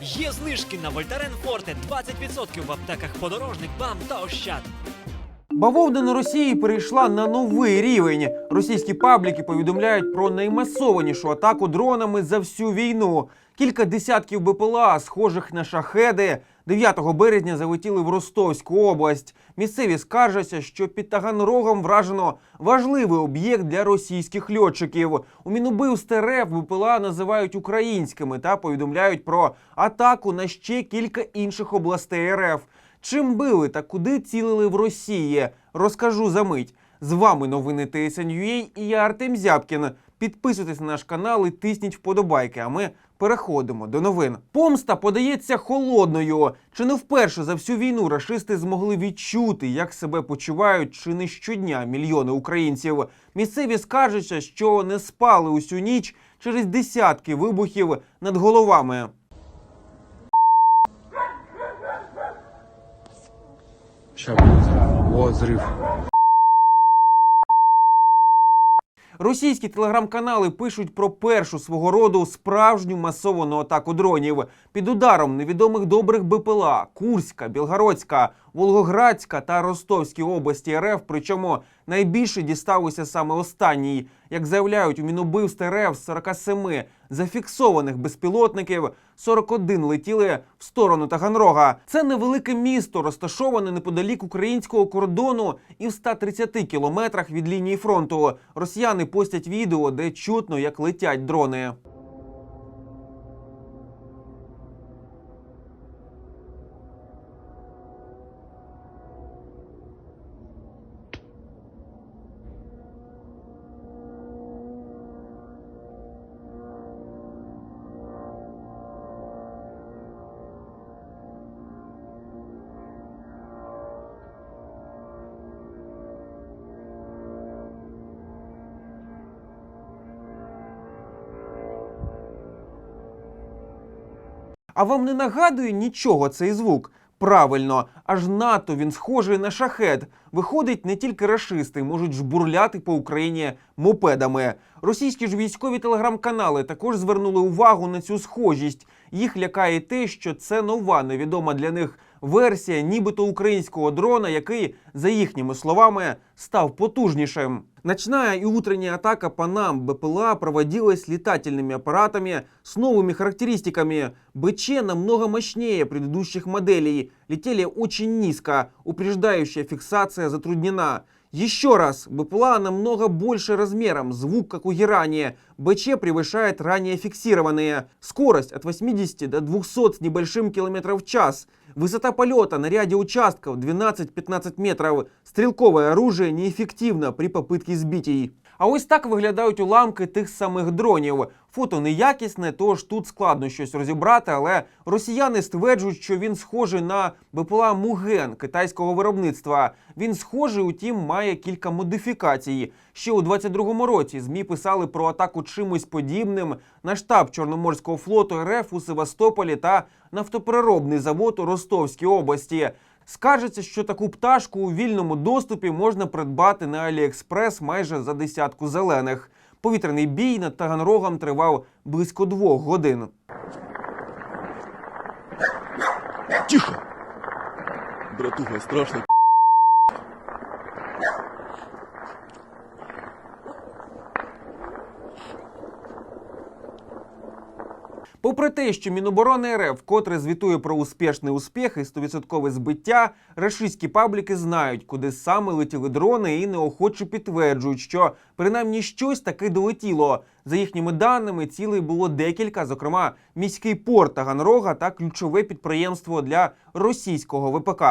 Є знижки на Вольтарен Форте 20% в аптеках подорожник, БАМ та Ощад. Бавовнина Росії перейшла на новий рівень. Російські пабліки повідомляють про наймасованішу атаку дронами за всю війну. Кілька десятків БПЛА, схожих на шахеди, 9 березня залетіли в Ростовську область. Місцеві скаржаться, що під Таганрогом вражено важливий об'єкт для російських льотчиків. У Мінубивств РФ БПЛА називають українськими та повідомляють про атаку на ще кілька інших областей РФ. Чим били та куди цілили в Росії? Розкажу за мить. З вами новини TSN.ua і я Артем Зябкін. Підписуйтесь на наш канал і тисніть вподобайки. А ми переходимо до новин. Помста подається холодною. Чи не вперше за всю війну рашисти змогли відчути, як себе почувають чи не щодня мільйони українців? Місцеві скаржаться, що не спали усю ніч через десятки вибухів над головами. Сейчас будет. Вот Російські телеграм-канали пишуть про першу свого роду справжню масовану атаку дронів під ударом невідомих добрих БПЛА Курська, Білгородська, Волгоградська та Ростовській області РФ. Причому найбільше дісталося саме останній. Як заявляють у Мінубивств РФ з 47 зафіксованих безпілотників, 41 летіли в сторону Таганрога. Це невелике місто, розташоване неподалік українського кордону і в 130 кілометрах від лінії фронту. Росіяни постять відео, де чутно, як летять дрони. А вам не нагадує нічого цей звук? Правильно, аж НАТО він схожий на шахет. Виходить, не тільки рашисти можуть жбурляти по Україні мопедами. Російські ж військові телеграм-канали також звернули увагу на цю схожість. Їх лякає те, що це нова невідома для них версія, нібито українського дрона, який, за їхніми словами, став потужнішим. Ночная и утренняя атака по нам БПЛА проводилась летательными аппаратами с новыми характеристиками. БЧ намного мощнее предыдущих моделей, летели очень низко, упреждающая фиксация затруднена. Еще раз, БПЛА намного больше размером, звук как у Герани. БЧ превышает ранее фиксированные. Скорость от 80 до 200 с небольшим километров в час. Высота полета на ряде участков 12-15 метров. Стрелковое оружие неэффективно при попытке сбитий. А ось так виглядають уламки тих самих дронів. Фото неякісне, тож тут складно щось розібрати, але росіяни стверджують, що він схожий на БПЛА Муген китайського виробництва. Він схожий, утім, має кілька модифікацій. Ще у 22-му році ЗМІ писали про атаку чимось подібним на штаб Чорноморського флоту РФ у Севастополі та нафтопереробний завод у Ростовській області. Скаржиться, що таку пташку у вільному доступі можна придбати на Аліекспрес майже за десятку зелених. Повітряний бій над Таганрогом тривав близько двох годин. Тихо! Братуха, страшно. Попри те, що Міноборони РФ вкотре звітує про успішний успіх і 100% збиття, рашистські пабліки знають, куди саме летіли дрони, і неохоче підтверджують, що принаймні щось таки долетіло. За їхніми даними, цілей було декілька, зокрема міський порт Таганрога та ключове підприємство для російського ВПК.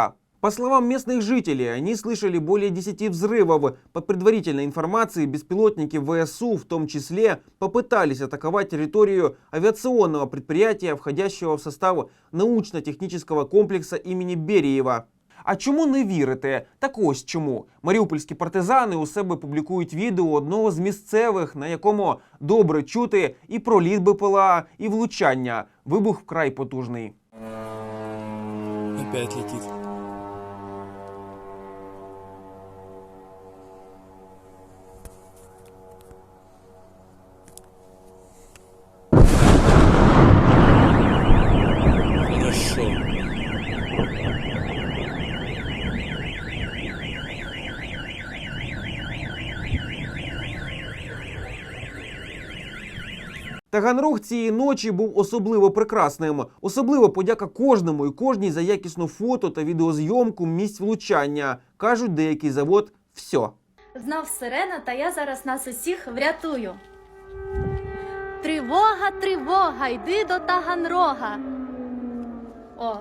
По словам местных жителей, они слышали более 10 взрывов. По предварительной информации, беспилотники ВСУ в том числе попытались атаковать территорию авиационного предприятия, входящего в состав научно-технического комплекса имени Берієва. А чому не вірите? Так ось чому. Маріупольські партизани у себе публікують відео одного з місцевих, на якому добре чути і проліт БПЛА, і влучання. Вибух вкрай потужний. Опять летит. Таганрог цієї ночі був особливо прекрасним. Особливо подяка кожному і кожній за якісну фото та відеозйомку місць влучання. кажуть, деякий завод все. Знав сирена, та я зараз нас усіх врятую. Тривога, тривога, йди до Таганрога. О,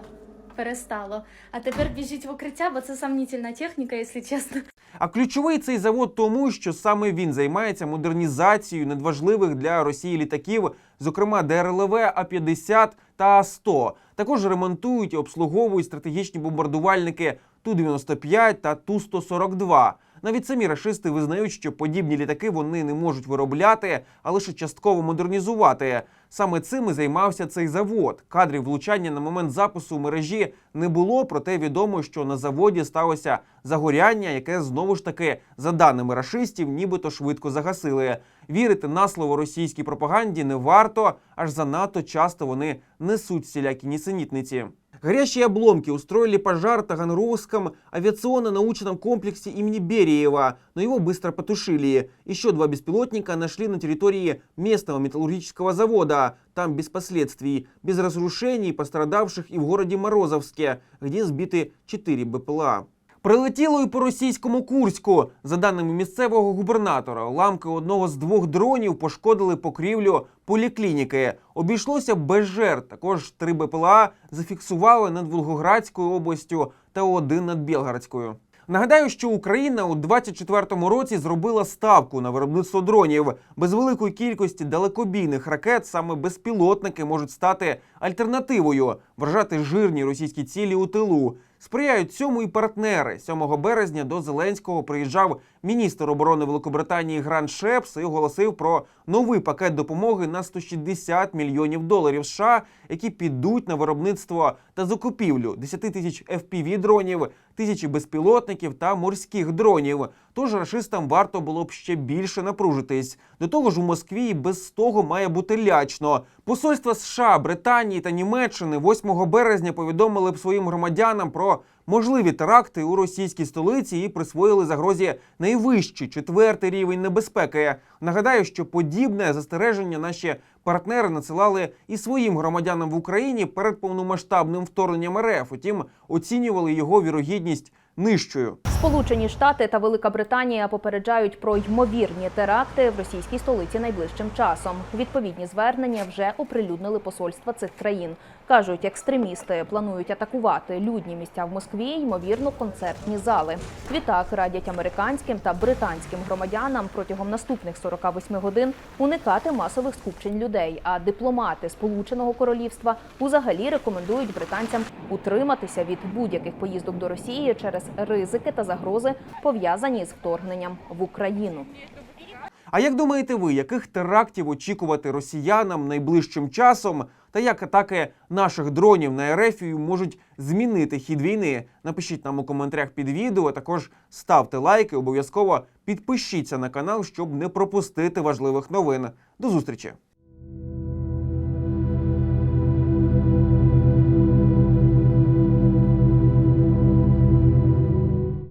перестало. А тепер біжіть в укриття, бо це сомнительна техніка, якщо чесно. А ключовий цей завод тому, що саме він займається модернізацією надважливих для Росії літаків, зокрема ДРЛВ А-50 та А-100. Також ремонтують і обслуговують стратегічні бомбардувальники Ту-95 та Ту-142. Навіть самі рашисти визнають, що подібні літаки вони не можуть виробляти, а лише частково модернізувати. Саме цим і займався цей завод. Кадрів влучання на момент запису в мережі не було, проте відомо, що на заводі сталося загоряння, яке знову ж таки, за даними рашистів, нібито швидко загасили. Вірити на слово російській пропаганді не варто, аж занадто часто вони несуть всілякі нісенітниці. Горящие обломки устроили пожар в Таганрогском авиационно-научном комплексе имени Бериева, но его быстро потушили. Еще два беспилотника нашли на территории местного металлургического завода, там без последствий, без разрушений, пострадавших и в городе Морозовске, где сбиты 4 БПЛА. Прилетіло і по російському Курську. За даними місцевого губернатора, уламки одного з двох дронів пошкодили покрівлю поліклініки. Обійшлося без жертв. Також три БПЛА зафіксували над Волгоградською областю та один над Білгородською. Нагадаю, що Україна у 24-му році зробила ставку на виробництво дронів. Без великої кількості далекобійних ракет саме безпілотники можуть стати альтернативою, вражати жирні російські цілі у тилу. Сприяють цьому і партнери. 7 березня до Зеленського приїжджав міністр оборони Великобританії Гран Шепс і оголосив про новий пакет допомоги на 160 мільйонів доларів США, які підуть на виробництво та закупівлю 10 тисяч fpv дронів, тисячі безпілотників та морських дронів. Тож рашистам варто було б ще більше напружитись. До того ж, у Москві без того має бути лячно. Посольства США, Британії та Німеччини 8 березня повідомили б своїм громадянам про можливі теракти у російській столиці і присвоїли загрозі найвищий четвертий рівень небезпеки. Нагадаю, що подібне застереження наші партнери надсилали і своїм громадянам в Україні перед повномасштабним вторгненням РФ. Утім, оцінювали його вірогідність нижчою. Сполучені Штати та Велика Британія попереджають про ймовірні теракти в російській столиці найближчим часом. Відповідні звернення вже оприлюднили посольства цих країн. кажуть, екстремісти планують атакувати людні місця в Москві, ймовірно, концертні зали. Відтак радять американським та британським громадянам протягом наступних 48 годин уникати масових скупчень людей. А дипломати Сполученого Королівства узагалі рекомендують британцям утриматися від будь-яких поїздок до Росії через ризики та загрози, пов'язані з вторгненням в Україну. А як думаєте ви, яких терактів очікувати росіянам найближчим часом? Та як атаки наших дронів на Ерефію можуть змінити хід війни? Напишіть нам у коментарях під відео. Також ставте лайки, обов'язково підпишіться на канал, щоб не пропустити важливих новин. До зустрічі!